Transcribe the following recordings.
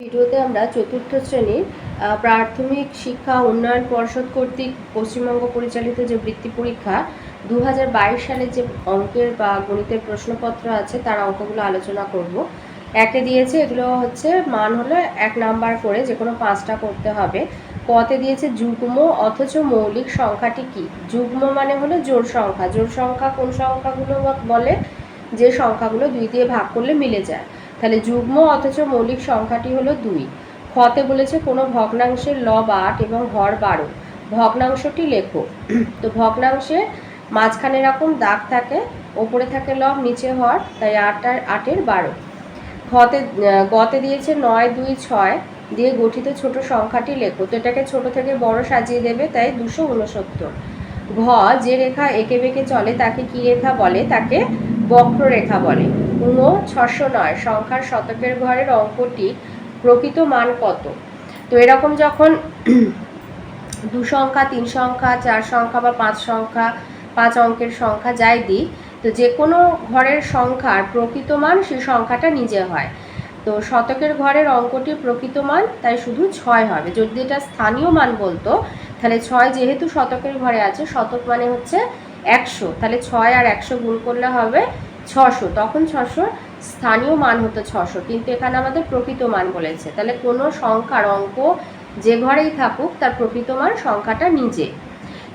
ভিডিওতে আমরা চতুর্থ শ্রেণির প্রাথমিক শিক্ষা উন্নয়ন পর্ষদ কর্তৃক পশ্চিমবঙ্গ পরিচালিত যে বৃত্তি পরীক্ষা দু হাজার বাইশ সালে যে অঙ্কের বা গণিতের প্রশ্নপত্র আছে, তার অঙ্কগুলো আলোচনা করব। একে দিয়েছে, এগুলো হচ্ছে মান হলো এক নাম্বার করে যে কোনো পাঁচটা করতে হবে। কতে দিয়েছে যুগ্ম, অথচ মৌলিক সংখ্যাটি কি? যুগ্ম মানে হলো জোড় সংখ্যা। জোড় সংখ্যা কোন সংখ্যাগুলো বলে? যে সংখ্যাগুলো দুই দিয়ে ভাগ করলে মিলে যায়। তাহলে যুগ্ম অথচ মৌলিক সংখ্যাটি হলো দুই। খতে বলেছে কোনো ভগ্নাংশের লব আট এবং হর বারো। ভগ্নাংশটি লেখো। তো ভগ্নাংশে মাঝখানে এরকম দাগ থাকে, ওপরে থাকে লব, নিচে হর, তাই আট আর আটের বারো। খতে গতে দিয়েছে নয়, দুই, ছয়, দিয়ে গঠিত ছোট সংখ্যাটি লেখো। তো এটাকে ছোট থেকে বড় সাজিয়ে দেবে, তাই দুশো ঘ, যে রেখা এঁকে বেঁকে চলে, তাকে কি রেখা বলে? তাকে বক্ররেখা বলে। উনো ছশো নয়, সংখ্যার শতকের ঘরের অঙ্কটি প্রকৃত মান কত? তো এরকম যখন দু সংখ্যা, তিন সংখ্যা, চার সংখ্যা বা পাঁচ সংখ্যা, পাঁচ অঙ্কের সংখ্যা যাই দিই, তো যে কোনো ঘরের সংখ্যার প্রকৃত মান সেই সংখ্যাটা নিজে হয়। তো শতকের ঘরের অঙ্কটির প্রকৃত মান তাই শুধু ছয় হবে। যদি এটা স্থানীয় মান বলতো, তাহলে ছয় যেহেতু শতকের ঘরে আছে, শতক মানে হচ্ছে একশো। তাহলে ছয় আর একশো গুণ করলে হবে ছশো। তখন ছশো স্থানীয় মান হতো ছশো। কিন্তু এখানে আমাদের প্রকৃত মান বলেছে। তাহলে কোনো সংখ্যার অঙ্ক যে ঘরেই থাকুক, তার প্রকৃত মান সংখ্যাটা নিজে।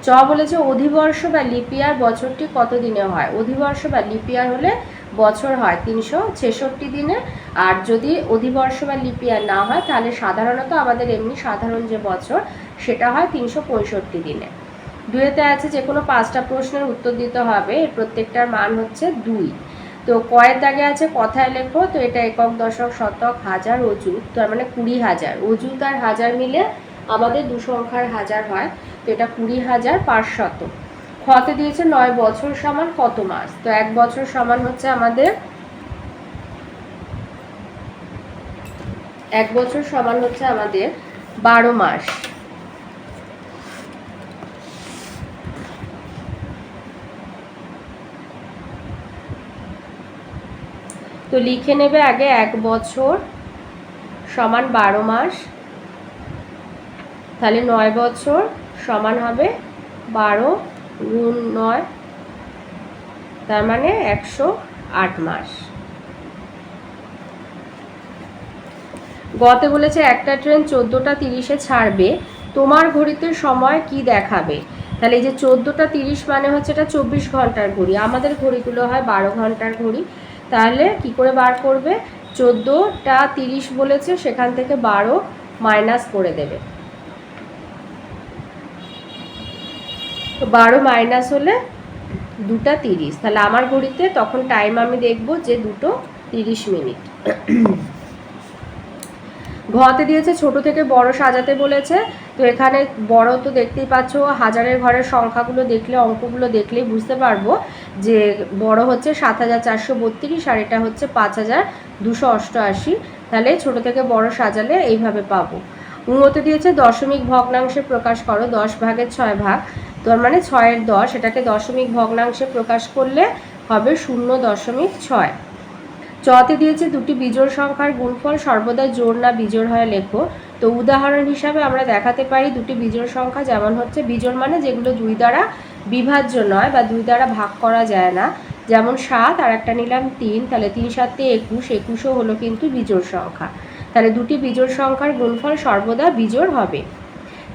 চ বলেছে, অধিবর্ষ বা লিপিয়ার বছরটি কত দিনে হয়? অধিবর্ষ বা লিপিয়ার হলে বছর হয় তিনশো ছেষট্টি দিনে। আর যদি অধিবর্ষ বা লিপিয়ার না হয়, তাহলে সাধারণত আমাদের এমনি সাধারণ যে বছর, সেটা হয় তিনশো পঁয়ষট্টি দিনে। দুয়েতে আছে যে কোনো পাঁচটা প্রশ্নের উত্তর দিতে হবে, এর প্রত্যেকটার মান হচ্ছে দুই। তো কয়ের দাগে আছে কথায় লেখো, তো এটা একক দশক শতক হাজার অজুত তার মানে কুড়ি হাজার। অজুত আর হাজার মিলে আমাদের দু সংখ্যার হাজার হয়, তো এটা কুড়ি হাজার পাঁচশত খতে দিয়েছে নয় বছর সমান কত মাস? তো এক বছর সমান হচ্ছে আমাদের এক বছর সমান হচ্ছে আমাদের বারো মাস। তো লিখে নেবে আগে এক বছর সমান বারো মাস। তাহলে নয় বছর সমান হবে বারো গুণ নয়, তার মানে একশো আট মাস। গতে বলেছে, একটা ট্রেন চোদ্দোটা তিরিশে ছাড়বে, তোমার ঘড়িতে সময় কি দেখাবে? তাহলে এই যে চোদ্দোটা তিরিশ মানে হচ্ছে এটা চব্বিশ ঘণ্টার ঘড়ি, আমাদের ঘড়িগুলো হয় বারো ঘণ্টার ঘড়ি। তাহলে কি করে বার করবে? চোদ্দোটা তিরিশ বলেছে, সেখান থেকে বারো মাইনাস করে দেবে। বারো মাইনাস হলে দুটা তিরিশ। তাহলে আমার ঘড়িতে তখন টাইম আমি দেখব যে দুটো তিরিশ মিনিট। ঘতে দিয়েছে, ছোট থেকে বড় সাজাতে বলেছে। তো এখানে বড় তো দেখতেই পাচ্ছ, হাজারের ঘরের সংখ্যাগুলো দেখলে, অঙ্কগুলো দেখলেই বুঝতে পারব যে বড় হচ্ছে সাত হাজার চারশো বত্রিশ আর এটা হচ্ছে পাঁচ হাজার দুশো অষ্টআশি। তাহলে ছোট থেকে বড় সাজালে এইভাবে পাবো। উন্নতি দিয়েছে দশমিক ভগ্নাংশে প্রকাশ করো, দশ ভাগের ছয় ভাগ। তার মানে ছয়ের দশ, এটাকে দশমিক ভগ্নাংশে প্রকাশ করলে হবে শূন্য দশমিক ছয়। চতে দিয়েছে দুটি বিজোড় সংখ্যার গুণফল, সর্বদা জোড় না বিজোড় হয় লেখো। তো উদাহরণ হিসাবে আমরা দেখাতে পারি দুটি বিজোড় সংখ্যা যেমন হচ্ছে, বিজোড় মানে যেগুলো দুই দ্বারা বিভাজ্য নয় বা দুই দ্বারা ভাগ করা যায় না। যেমন সাত আর একটা নিলাম তিন, তাহলে তিন সাতে একুশ, একুশও হলো কিন্তু বিজোড় সংখ্যা। তাহলে দুটি বিজোড় সংখ্যার গুণফল সর্বদা বিজোড় হবে।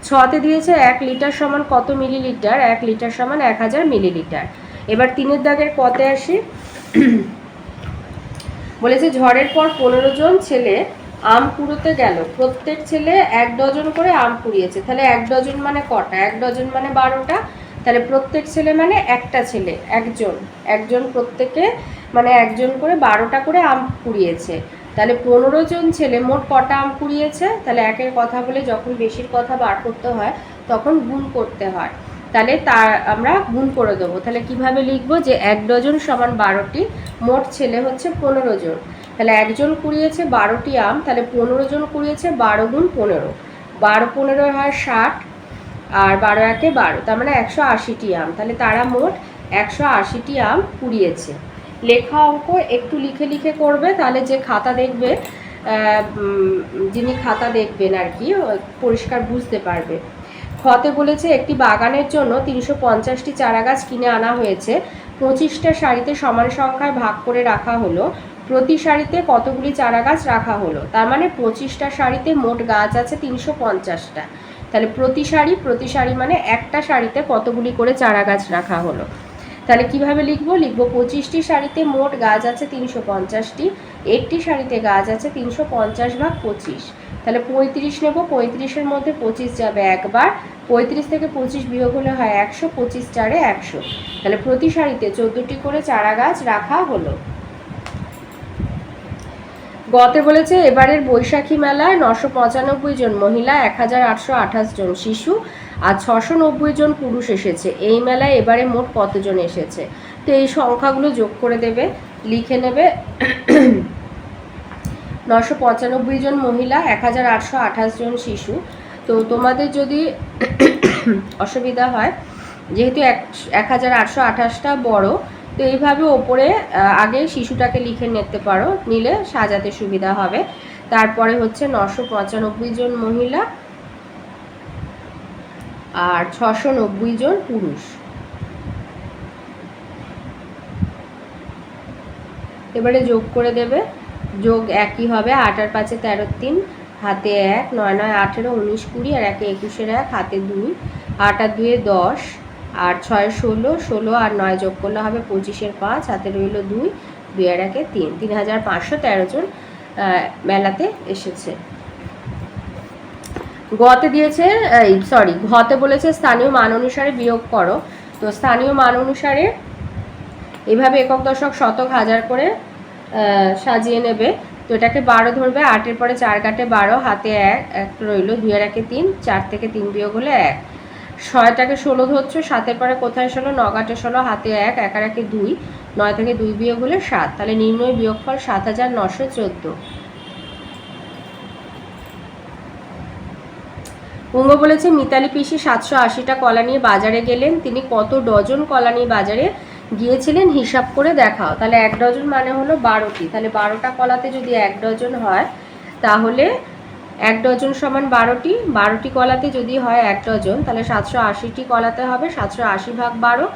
ছতে দিয়েছে এক লিটার সমান কত মিলিলিটার? এক লিটার সমান এক হাজার মিলিলিটার। এবার তিনের দাগের কতে আসি। বলেছে ঝড়ের পর পনেরো জন ছেলে আম কুড়োতে গেল। প্রত্যেক ছেলে এক ডজন করে আম কুড়িয়েছে। তাহলে এক ডজন মানে কটা? এক ডজন মানে বারোটা? তাহলে প্রত্যেক ছেলে মানে একটা ছেলে, একজন। একজন প্রত্যেকে মানে একজন করে বারোটা করে আম কুড়িয়েছে। তাহলে পনেরো জন ছেলে মোট কটা আম কুড়িয়েছে? তাহলে একের কথা বলে যখন বেশির কথা বার করতে হয়, তখন গুণ করতে হয়। তাহলে তার আমরা গুণ করে দেবো। তাহলে কীভাবে লিখব যে এক ডজন সমান বারোটি, মোট ছেলে হচ্ছে পনেরো জন। তাহলে একজন কুড়িয়েছে বারোটি আম, তাহলে পনেরো জন কুড়িয়েছে বারো গুণ পনেরো। বারো পনেরো হয় ষাট, আর বারো একে বারো, তার মানে একশো আশিটি আম। তাহলে তারা মোট একশো আশিটি আম কুড়িয়েছে। লেখা অঙ্ক একটু লিখে লিখে করবে, তাহলে যে খাতা দেখবে যিনি খাতা দেখবেন আর কি পরিষ্কার বুঝতে পারবে। খতে বলেছে, একটি বাগানের জন্য তিনশো পঞ্চাশটি চারা গাছ কিনে আনা হয়েছে। পঁচিশটা সারিতে সমান সংখ্যায় ভাগ করে রাখা হলো। প্রতি সারিতে কতগুলি চারা গাছ রাখা হলো? তার মানে পঁচিশটা সারিতে মোট গাছ আছে তিনশো পঞ্চাশটা। তাহলে প্রতি সারি প্রতি সারি মানে একটা সারিতে কতগুলি করে চারা গাছ রাখা হলো? তাহলে কীভাবে লিখব? লিখব পঁচিশটি শাড়িতে মোট গাছ আছে তিনশো পঞ্চাশটি, একটি শাড়িতে গাছ আছে তিনশো পঞ্চাশ ভাগ পঁচিশ। তাহলে পঁয়ত্রিশ নেব, পঁয়ত্রিশের মধ্যে পঁচিশ যাবে একবার। পঁয়ত্রিশ থেকে পঁচিশ বিয়োগ হলে হয় একশো, পঁচিশ চারে একশো। তাহলে প্রতি শাড়িতে চোদ্দোটি করে চারা গাছ রাখা হলো। গতে বলেছে এবারের বৈশাখী মেলায় নশো পঁচানব্বই জন মহিলা, এক হাজার আটশো আঠাশ জন শিশু আর ছশো নব্বই জন পুরুষ এসেছে। এই মেলায় এবারে মোট কতজন এসেছে? তো এই সংখ্যাগুলো যোগ করে দেবে, লিখে নেবে। নশো পঁচানব্বই জন মহিলা, এক হাজার আটশো আঠাশ জন শিশু। তো তোমাদের যদি অসুবিধা হয়, যেহেতু এক এক হাজার আটশো আঠাশটা বড়, তো এইভাবে ওপরে আগে শিশুটাকে লিখে নিতে পারো, নিলে সাজাতে সুবিধা হবে। তারপরে হচ্ছে নশো পঁচানব্বই জন মহিলা আর ছশো নব্বই জন পুরুষ। এবারে যোগ করে দেবে। যোগ একই হবে, আট আর পাঁচে তেরো তিন, হাতে এক, নয় নয় আঠেরো উনিশ কুড়ি, আর একে একুশের এক, হাতে দুই, আট আর দুয়ে দশ, আর ছয় ষোলো ষোলো আর নয় যোগ করলে হবে পঁচিশের পাঁচ, হাতে রইল দুই দুই আর একে তিন তিন হাজার পাঁচশো তেরো জন মেলাতে এসেছে। গতে দিয়েছে সরি ঘতে বলেছে স্থানীয় মান অনুসারে বিয়োগ করো। তো স্থানীয় মান অনুসারে এভাবে একক দশক শতক হাজার করে সাজিয়ে নেবে। তো এটাকে বারো ধরবে, আটের পরে চার কাটে বারো, হাতে এক এক রইল, দুই আর একে তিন, চার থেকে তিন বিয়োগ হলে এক। ছয়টাকে ষোলো ধরছো, সাতের পরে কোথায় ষোলো? নগাটে ষোলো, হাতে এক এক আর একে দুই, নয় থেকে দুই বিয়োগ হলে সাত। তাহলে নির্ণয় বিয়োগফল সাত হাজার নশো চোদ্দ। পুঙ্গ বলেছে, মিতালি পিসি সাতশো আশিটা কলা নিয়ে বাজারে গেলেন। তিনি কত ডজন কলা নিয়ে বাজারে গিয়েছিলেন হিসাব করে দেখাও। তাহলে এক ডজন মানে হলো বারোটি। তাহলে বারোটা কলাতে যদি এক ডজন হয়, তাহলে এক ডজন সমান বারোটি। বারোটি কলাতে যদি হয় এক ডজন, তাহলে সাতশো আশিটি কলাতে হবে। সাতশো আশি ভাগ বারো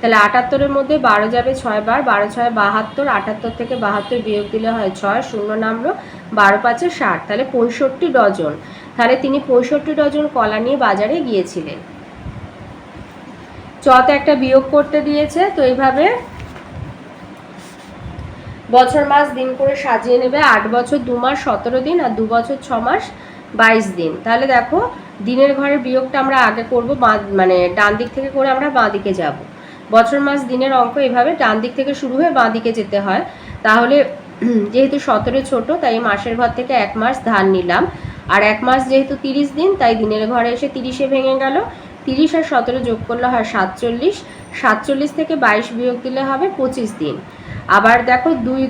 তাহলে আটাত্তরের মধ্যে বারো যাবে ছয় বার, বারো ছয় বাহাত্তর, আটাত্তর থেকে বাহাত্তর বিয়োগ দিলে হয় ছয়, শূন্য নামলো, বারো পাঁচে ষাট, তাহলে পঁয়ষট্টি ডজন। তাহলে তিনি পঁয়ষট্টি ডজন কলা নিয়ে বাজারে গিয়েছিলেন। চতে একটা বিয়োগ করতে দিয়েছে, তো এইভাবে বছর, মাস, দিন করে সাজিয়ে নেবে। আট বছর, দু মাস, সতেরো দিন আর দু বছর, ছ মাস, বাইশ দিন। তাহলে দেখো, দিনের ঘরের বিয়োগটা আমরা আগে করব মানে ডান দিক থেকে করে আমরা বাঁ দিকে যাব। বছর, মাস, দিনের অঙ্ক এভাবে ডান দিক থেকে শুরু হয়ে বাঁ দিকে যেতে হয়। তাহলে যেহেতু সতেরো ছোট, তাই মাসের ঘর থেকে এক মাস ধান নিলাম। আর এক মাস যেহেতু তিরিশ দিন, তাই দিনের ঘরে এসে তিরিশে ভেঙে গেল। তিরিশ আর সতেরো যোগ করলে হয় সাতচল্লিশ। সাতচল্লিশ থেকে বাইশ বিয়োগ দিলে হবে পঁচিশ দিন। আবার দেখো দুই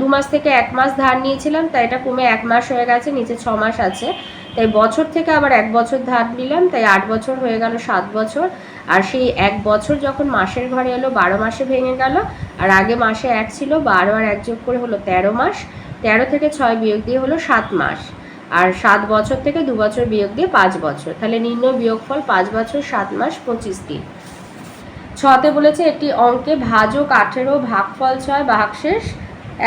দু মাস থেকে এক মাস ধার নিয়েছিলাম, তাই এটা কমে এক মাস হয়ে গেছে, নিচে ছ মাস আছে। তাই বছর থেকে আবার এক বছর ধার নিলাম, তাই আট বছর হয়ে গেল সাত বছর। আর সেই এক বছর যখন মাসের ঘরে এলো, বারো মাসে ভেঙে গেল, আর আগে মাসে এক ছিল, বারো আর এক যোগ করে হলো তেরো মাস। তেরো থেকে ছয় বিয়োগ দিয়ে হলো সাত মাস। আর সাত বছর থেকে দু বছর বিয়োগ দিয়ে পাঁচ বছর। তাহলে নিম্ন বিয়োগফল পাঁচ বছর, সাত মাস, পঁচিশ দিন। ছতে বলেছে একটি অঙ্কে ভাজক আঠেরো, ভাগফল ছয়, ভাগশেষ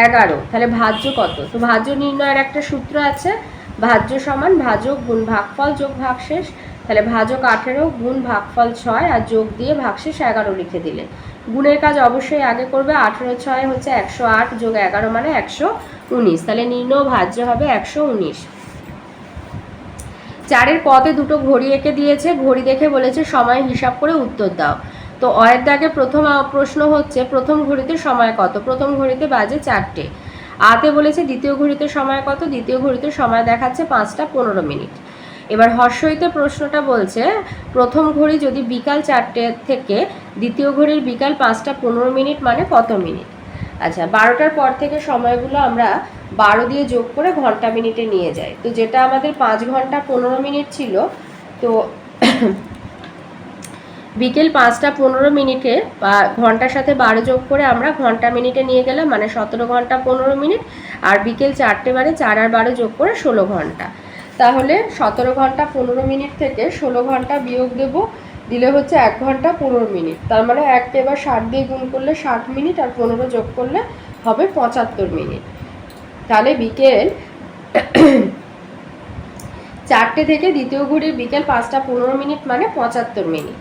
এগারো। তাহলে ভাজ্য কত? তো ভাজ্য নির্ণয়ের একটা সূত্র আছে ভাজ্য সমান ভাজক গুণ ভাগফল যোগ ভাগশেষ। তাহলে ভাজক আঠেরো গুণ ভাগফল ছয় আর যোগ দিয়ে ভাগশেষ এগারো লিখে দিলে। গুণের কাজ অবশ্যই আগে করবে, আঠেরো ছয় হচ্ছে একশো আট যোগ এগারো মানে একশো উনিশ। তাহলে নির্ণয় ভাজ্য হবে একশো উনিশ। চারের পথে দুটো ঘড়ি এঁকে দিয়েছে, ঘড়ি দেখে বলেছে সময় হিসাব করে উত্তর দাও। তো অয়ের দাগে প্রথম প্রশ্ন হচ্ছে, প্রথম ঘড়িতে সময় কত? প্রথম ঘড়িতে বাজে চারটে। আতে বলেছে, দ্বিতীয় ঘড়িতে সময় কত? দ্বিতীয় ঘড়িতে সময় দেখাচ্ছে পাঁচটা পনেরো মিনিট। এবার হর্ষইতে প্রশ্নটা বলছে, প্রথম ঘড়ি যদি বিকাল চারটে থেকে দ্বিতীয় ঘড়ির বিকাল পাঁচটা পনেরো মিনিট মানে কত মিনিট? আচ্ছা বারোটার পর থেকে সময়গুলো আমরা বারো দিয়ে যোগ করে ঘণ্টা মিনিটে নিয়ে যাই। তো যেটা আমাদের পাঁচ ঘণ্টা পনেরো মিনিট ছিল, তো বিকেল পাঁচটা পনেরো মিনিটে, বা ঘণ্টার সাথে বারো যোগ করে আমরা ঘণ্টা মিনিটে নিয়ে গেলাম মানে সতেরো ঘণ্টা পনেরো মিনিট, আর বিকেল চারটে বারে চার আর বারো যোগ করে ষোলো ঘণ্টা। তাহলে সতেরো ঘণ্টা পনেরো মিনিট থেকে ষোলো ঘণ্টা বিয়োগ দেব, দিলে হচ্ছে এক ঘণ্টা পনেরো মিনিট। তার মানে এককে এবার ষাট দিয়ে গুণ করলে ষাট মিনিট, আর পনেরো যোগ করলে হবে পঁচাত্তর মিনিট। তাহলে বিকেল চারটে থেকে দ্বিতীয় ঘড়ির বিকেল পাঁচটা পনেরো মিনিট মানে পঁচাত্তর মিনিট।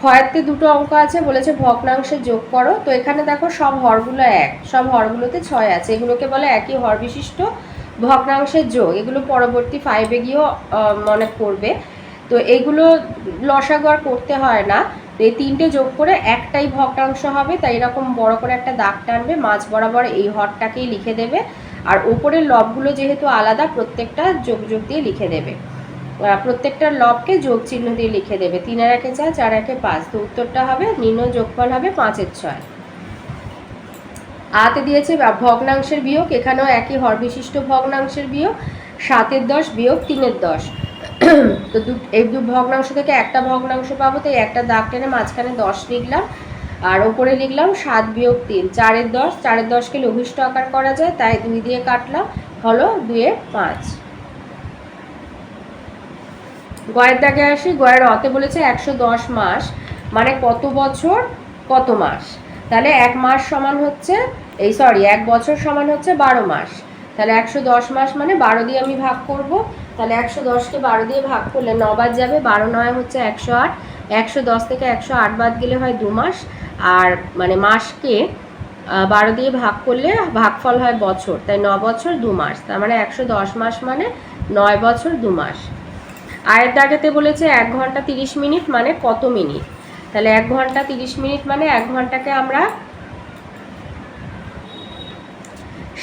ক্ষয়াত্তে দুটো অঙ্ক আছে, বলেছে ভগ্নাংশে যোগ করো। তো এখানে দেখো সব হরগুলো এক, সব হরগুলোতে ছয় আছে। এগুলোকে বলে একই হর বিশিষ্ট ভগ্নাংশের যোগ। এগুলো পরবর্তী ফাইভে গিয়েও মনে করবে তো এগুলো লসাগর করতে হয় না। তো এই তিনটে যোগ করে একটাই ভগ্নাংশ হবে, তাই এরকম বড় করে একটা দাগ টানবে, মাঝ বরাবর এই হরটাকেই লিখে দেবে। আর ওপরের লবগুলো যেহেতু আলাদা, প্রত্যেকটা যোগ যোগ দিয়ে লিখে দেবে। আহ, প্রত্যেকটার লবকে যোগ চিহ্ন দিয়ে লিখে দেবে। তিন আর একে চার চার একে পাঁচ। তো উত্তরটা হবে নিম্ন যোগফল হবে পাঁচের ছয়। আতে দিয়েছে ভগ্নাংশের বিয়োগ এখানেও একই হর বিশিষ্ট ভগ্নাংশের বিয়োগ সাতের দশ বিয়োগ তিনের দশ। তো দু এই দু ভগ্নাংশ থেকে একটা ভগ্নাংশ পাবো তাই একটা দাগ টেনে মাঝখানে দশ লিখলাম আর ওপরে লিখলাম সাত বিয়োগ তিন। চারের দশ চারের দশকে লঘিষ্ঠ আকার করা যায় তাই দুই দিয়ে কাটলাম হলো দুয়ে পাঁচ। গয়ের দাগে আসি, গয়ের অতে বলেছে একশো দশ মাস মানে কত বছর, কত মাস? তাহলে এক মাস সমান হচ্ছে, এই সরি এক বছর সমান হচ্ছে বারো মাস। তাহলে একশো দশ মাস মানে বারো দিয়ে আমি ভাগ করব। তাহলে একশো দশকে বারো দিয়ে ভাগ করলে নবার যাবে, বারো নয় হচ্ছে একশো আট। একশো দশ থেকে একশো আট বাদ গেলে হয় দু মাস। আর মানে মাসকে বারো দিয়ে ভাগ করলে ভাগফল হয় বছর। তাই ন বছর দু মাস। তার মানে একশো দশ মাস মানে নয় বছর দু মাস। আয়ের দাগেতে বলেছে এক ঘণ্টা তিরিশ মিনিট মানে কত মিনিট? তাহলে এক ঘণ্টা তিরিশ মিনিট মানে এক ঘন্টাকে আমরা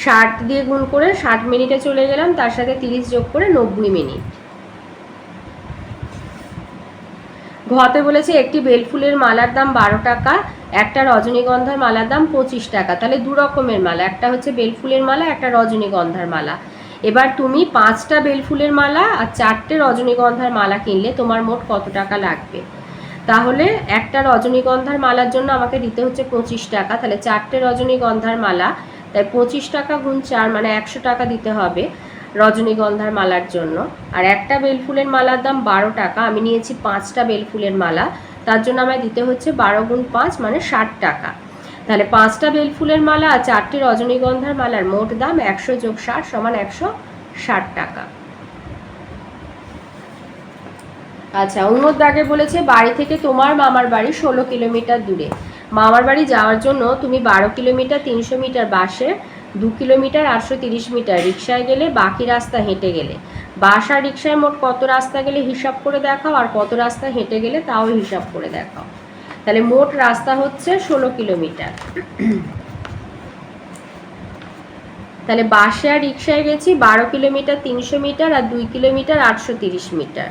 ষাট দিয়ে গুণ করে ষাট মিনিটে চলে গেলাম, তার সাথে তিরিশ যোগ করে নব্বই মিনিট। ঘতে বলেছে একটি বেলফুলের মালার দাম বারো টাকা, একটা রজনীগন্ধার মালার দাম পঁচিশ টাকা। তাহলে দু রকমের মালা, একটা হচ্ছে বেলফুলের মালা, একটা রজনীগন্ধার মালা। এবার তুমি পাঁচটা বেলফুলের মালা আর চারটে রজনীগন্ধার মালা কিনলে তোমার মোট কত টাকা লাগবে? তাহলে একটা রজনীগন্ধার মালার জন্য আমাকে দিতে হচ্ছে পঁচিশ টাকা। তাহলে চারটে রজনীগন্ধার মালা, তাই পঁচিশ টাকা গুণ চার মানে একশো টাকা দিতে হবে রজনীগন্ধার মালার জন্য। আর একটা বেলফুলের মালার দাম বারো টাকা, আমি নিয়েছি পাঁচটা বেলফুলের মালা, তার জন্য আমায় দিতে হচ্ছে বারো গুণ পাঁচ মানে ষাট টাকা। তাহলে পাঁচটা বেলফুলের মালা আর চারটে রজনীগন্ধার মালার মোট দাম একশো যোগ ষাট সমান একশো ষাট টাকা। আচ্ছা অন্য দাগে বলেছে, বাড়ি থেকে তোমার মামার বাড়ি ষোলো কিলোমিটার দূরে। মামার বাড়ি যাওয়ার জন্য তুমি বারো কিলোমিটার, তিনশো মিটার বাসে, দু কিলোমিটার, আটশো তিরিশ মিটার রিক্সায় গেলে বাকি রাস্তা হেঁটে গেলে। বাস আর রিক্সায় মোট কত রাস্তা গেলে হিসাব করে দেখাও, আর কত রাস্তা হেঁটে গেলে তাও হিসাব করে দেখাও। তাহলে মোট রাস্তা হচ্ছে ষোলো কিলোমিটার। তাহলে বাসে আর রিক্সায় গেছি, বারো কিলোমিটার তিনশো মিটার আর দুই কিলোমিটার আটশো তিরিশ মিটার।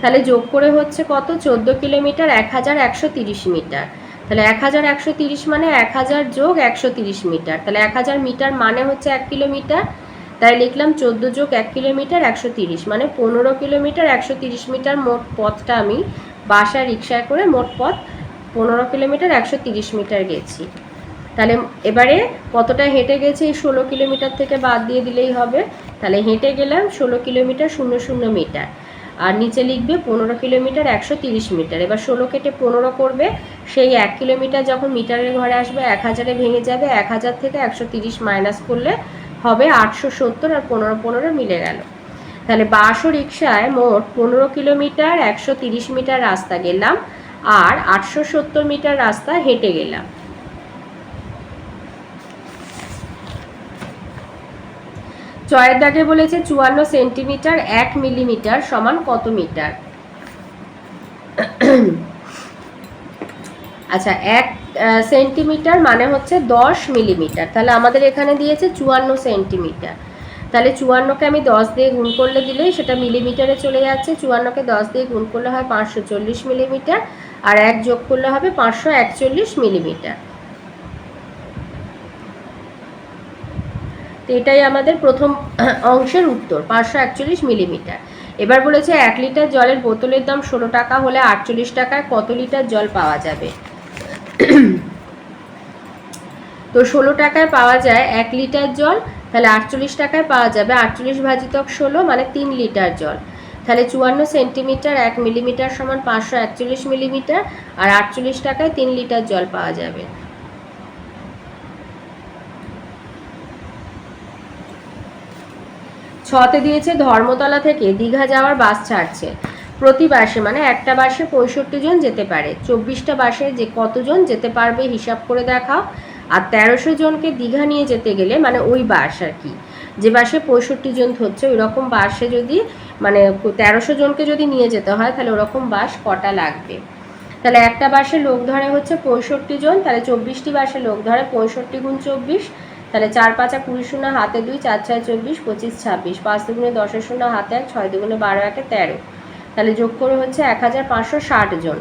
তাহলে যোগ করে হচ্ছে কত? চোদ্দ কিলোমিটার, এক হাজার একশো তিরিশ মিটার। তাহলে এক হাজার একশো তিরিশ মানে এক হাজার যোগ একশো তিরিশ মিটার। তাহলে এক হাজার মিটার মানে হচ্ছে এক কিলোমিটার তাই লিখলাম চোদ্দ যোগ এক কিলোমিটার একশো তিরিশ মানে পনেরো কিলোমিটার একশো তিরিশ মিটার মোট পথটা আমি বাসা রিক্সায় করে মোট পথ পনেরো কিলোমিটার একশো তিরিশ মিটার গেছি। তাহলে এবারে কতটা হেঁটে গেছে এই ষোলো কিলোমিটার থেকে বাদ দিয়ে দিলেই হবে। তাহলে হেঁটে গেলাম ষোলো কিলোমিটার শূন্য শূন্য মিটার আর নিচে লিখবে পনেরো কিলোমিটার একশো তিরিশ মিটার। এবার ষোলো কেটে পনেরো করবে, সেই এক কিলোমিটার যখন মিটারের ঘরে আসবে, এক হাজারে ভেঙে যাবে, এক হাজার থেকে একশো তিরিশ মাইনাস করলে হবে আটশো সত্তর আর পনেরো পনেরো মিলে গেল। তাহলে বাস ও রিক্সায় মোট পনেরো কিলোমিটার, একশো তিরিশ মিটার রাস্তা গেলাম আর আটশো সত্তর মিটার রাস্তা হেঁটে গেলাম। চয়ের দাগে বলেছে চুয়ান্ন সেন্টিমিটার এক মিলিমিটার সমান কত মিটার? আচ্ছা এক সেন্টিমিটার মানে হচ্ছে দশ মিলিমিটার তাহলে আমাদের এখানে দিয়েছে চুয়ান্ন সেন্টিমিটার তাহলে চুয়ান্নকে আমি দশ দিয়ে গুণ করলে দিলেই সেটা মিলিমিটারে চলে যাচ্ছে। চুয়ান্নকে দশ দিয়ে গুণ করলে হয় পাঁচশো চল্লিশ মিলিমিটার আর এক যোগ করলে হবে পাঁচশো একচল্লিশ মিলিমিটার তো এটাই আমাদের প্রথম অংশের উত্তর, পাঁচশো একচল্লিশ মিলিমিটার এবার বলেছে এক লিটার জলের বোতলের দাম ষোলো টাকা হলে আটচল্লিশ টাকায় কত লিটার জল পাওয়া যাবে? তো ষোলো টাকায় পাওয়া যায় এক লিটার জল, তাহলে আটচল্লিশ টাকায় পাওয়া যাবে। আটচল্লিশ ভাজিতক ষোলো মানে তিন লিটার জল। তাহলে চুয়ান্ন সেন্টিমিটার এক মিলিমিটার সমান পাঁচশো একচল্লিশ মিলিমিটার আর আটচল্লিশ টাকায় তিন লিটার জল পাওয়া যাবে। ছতে দিয়েছে ধর্মতলা থেকে দীঘা যাওয়ার বাস ছাড়ছে। প্রতি বাসে মানে একটা বাসে পঁয়ষট্টি জন যেতে পারে। চব্বিশটা বাসে যে কতজন যেতে পারবে হিসাব করে দেখাও। আর তেরোশো জনকে দীঘা নিয়ে যেতে গেলে মানে ওই বাস আর কি। যে বাসে পঁয়ষট্টি জন ধরছে ওই রকম বাসে যদি মানে তেরোশো জনকে যদি নিয়ে যেতে হয়, তাহলে ওরকম বাস কটা লাগবে? তাহলে একটা বাসে লোক ধরে হচ্ছে পঁয়ষট্টি জন, তাহলে চব্বিশটি বাসে লোক ধরে পঁয়ষট্টি গুণ চব্বিশ, তাহলে চার পাঁচা কুড়ি শূন্য হাতে দুই, চার ছয় চব্বিশ, পঁচিশ ছাব্বিশ, পাঁচ দুগুণে দশের শূন্য হাতে এক, ছয় দুগুণে বারো একে তেরো। তাহলে যোগ করে হচ্ছে এক হাজার পাঁচশো ষাট জন।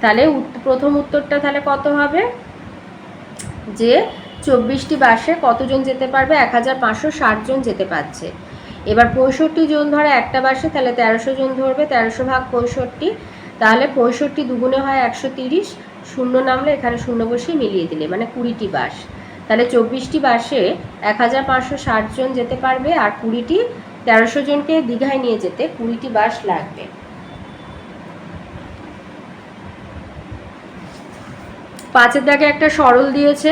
তাহলে প্রথম উত্তরটা তাহলে কত হবে? যে চব্বিশটি বাসে কতজন যেতে পারবে? এক হাজার পাঁচশো ষাট জন যেতে পারছে। এবার পঁয়ষট্টি জন ধরে একটা বাসে, তাহলে তেরোশো জন ধরবে, তেরোশো ভাগ পঁয়ষট্টি। তাহলে পঁয়ষট্টি দুগুণে হয় একশো তিরিশ, শূন্য নামলে এখানে শূন্য বসেই মিলিয়ে দিলে মানে কুড়িটি বাস। তাহলে চব্বিশটি বাসে এক হাজার পাঁচশো ষাট জন যেতে পারবে আর কুড়িটি তেরোশো জনকে দীঘায় নিয়ে যেতে কুড়িটি বাস লাগবে। পাঁচের দাগে একটা সরল দিয়েছে।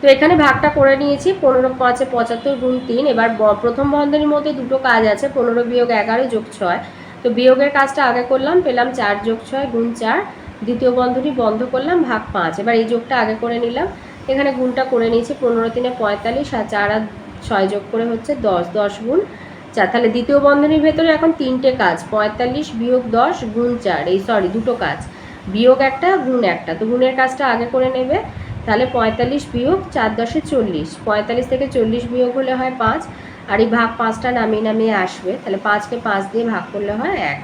তো এখানে ভাগটা করে নিয়েছি, পনেরো পাঁচে পঁচাত্তর গুণ তিন। এবার প্রথম বন্ধনীর মধ্যে দুটো কাজ আছে, পনেরো বিয়োগ এগারো যোগ ছয়। তো বিয়োগের কাজটা আগে করলাম, পেলাম চার যোগ ছয় গুণ চার। দ্বিতীয় বন্ধনী বন্ধ করলাম, ভাগ পাঁচ। এবার এই যোগটা আগে করে নিলাম। এখানে গুণটা করে নিয়েছি, পনেরো তিনে পঁয়তাল্লিশ আর চার আর ছয় যোগ করে হচ্ছে দশ দশ গুণ চার। তাহলে দ্বিতীয় বন্ধনীর ভেতরে এখন তিনটে কাজ, পঁয়তাল্লিশ বিয়োগ দশ গুণ চার, এই সরি দুটো কাজ। বিয়োগ একটা, গুণ একটা। তো গুণের কাজটা আগে করে নেবে। তাহলে পঁয়তাল্লিশ বিয়োগ চার দশে চল্লিশ। পঁয়তাল্লিশ থেকে চল্লিশ বিয়োগ হলে হয় পাঁচ। আর এই ভাগ পাঁচটা নামিয়ে নামিয়ে আসবে। তাহলে পাঁচকে পাঁচ দিয়ে ভাগ করলে হয় এক।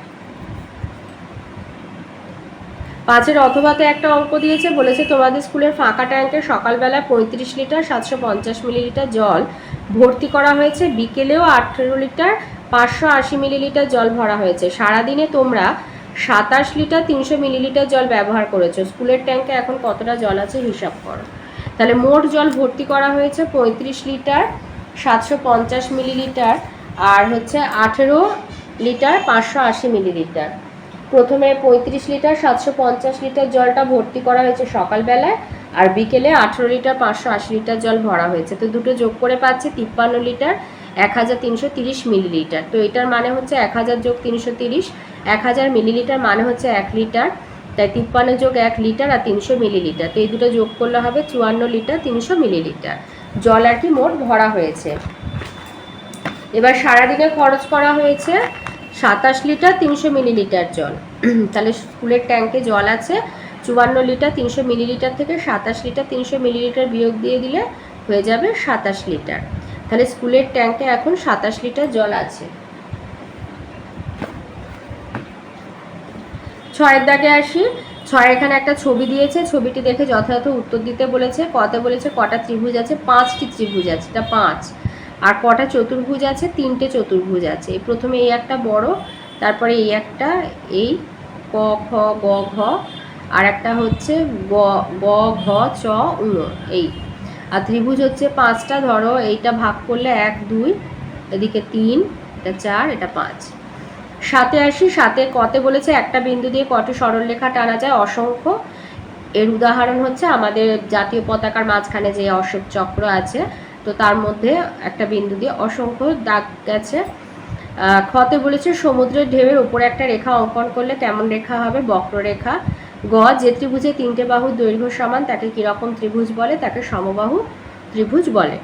পাঁচের অথবাতে একটা অঙ্ক দিয়েছে, বলেছে তোমাদের স্কুলের ফাঁকা ট্যাঙ্কে সকালবেলা পঁয়ত্রিশ লিটার, সাতশো পঞ্চাশ মিলিলিটার জল। ভর্তি করা হয়েছে। বিকেলেও আঠেরো লিটার পাঁচশো আশি মিলিলিটার জল ভরা হয়েছে। সারাদিনে তোমরা সাতাশ লিটার তিনশো মিলিলিটার জল ব্যবহার করেছ। স্কুলের ট্যাঙ্কে এখন কতটা জল আছে হিসাব করো। তাহলে মোট জল ভর্তি করা হয়েছে পঁয়ত্রিশ লিটার, সাতশো পঞ্চাশ মিলিলিটার আর হচ্ছে আঠেরো লিটার পাঁচশো আশি মিলিলিটার। প্রথমে পঁয়ত্রিশ লিটার, সাতশো পঞ্চাশ লিটার জলটা ভর্তি করা হয়েছে সকালবেলায়। আর বিকেলে আঠেরো লিটার পাঁচশো আশি লিটার জল ভরা হয়েছে। তো দুটো যোগ করে পাচ্ছি তিপ্পান্ন লিটার, এক হাজার তিনশো তিরিশ মিলিলিটার। তো এটার মানে হচ্ছে এক হাজার যোগ তিনশো তিরিশ, এক হাজার মিলিলিটার মানে হচ্ছে এক লিটার। তাই তিপ্পান্ন যোগ এক লিটার আর তিনশো মিলিলিটার। তো এই দুটো যোগ করলে হবে চুয়ান্ন লিটার, তিনশো মিলিলিটার। জল আর কি মোট ভরা হয়েছে। এবার সারাদিনে খরচ করা হয়েছে সাতাশ লিটার, তিনশো মিলিলিটার জল। তাহলে স্কুলের ট্যাঙ্কে জল আছে। চুয়ান্ন লিটার তিনশো মিলিলিটার থেকে সাতাশ লিটার তিনশো মিলিলিটার বিয়োগ দিয়ে দিলে হয়ে যাবে সাতাশ লিটার। তাহলে স্কুলের ট্যাঙ্কে এখন সাতাশ লিটার জল আছে। ছয়ের দাগে আসি। ছয় এখানে একটা ছবি দিয়েছে। ছবিটি দেখে যথাযথ উত্তর দিতে বলেছে। কতে বলেছে কটা ত্রিভুজ আছে? পাঁচটি ত্রিভুজ আছে, এটা পাঁচ। আর কটা চতুর্ভুজ আছে? তিনটে চতুর্ভুজ আছে। প্রথমে এই একটা বড়, তারপরে এই একটা, এই ক, খ, গ, ঘ আর একটা হচ্ছে গ গ ঘ, চ উন এই। আর ত্রিভুজ হচ্ছে পাঁচটা, ধরো এইটা ভাগ করলে এক, দুই, এদিকে তিন, এটা চার, এটা পাঁচ। সাথে আসি সাথে কতে বলেছে একটা বিন্দু দিয়ে কত সরলরেখা টানা যায় অসংখ্য। এর উদাহরণ হচ্ছে আমাদের জাতীয় পতাকার মাঝখানে যে অশোক চক্র আছে, তো তার মধ্যে একটা বিন্দু দিয়ে অসংখ্য দাগ গেছে। খতে বলেছে সমুদ্রের ঢেউয়ের উপরে একটা রেখা অঙ্কন করলে কেমন রেখা হবে বক্ররেখা। গ, যে ত্রিভুজে তিনটে বাহুর দৈর্ঘ্য সমান, তাকে কীরকম ত্রিভুজ বলে? তাকে সমবাহু ত্রিভুজ বলে।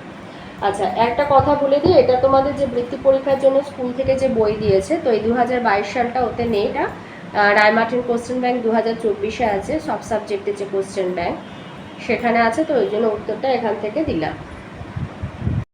আচ্ছা একটা কথা বলে দিই, এটা তোমাদের যে বৃত্তি পরীক্ষার জন্য স্কুল থেকে যে বই দিয়েছে, তো এই দু হাজার বাইশ সালটা ওতে নেই এটা। রায়মার্টিন কোশ্চেন ব্যাংক দু হাজার চব্বিশে আছে, সব সাবজেক্টের যে কোশ্চেন ব্যাংক, সেখানে আছে, তো ওই জন্য উত্তরটা এখান থেকে দিলাম।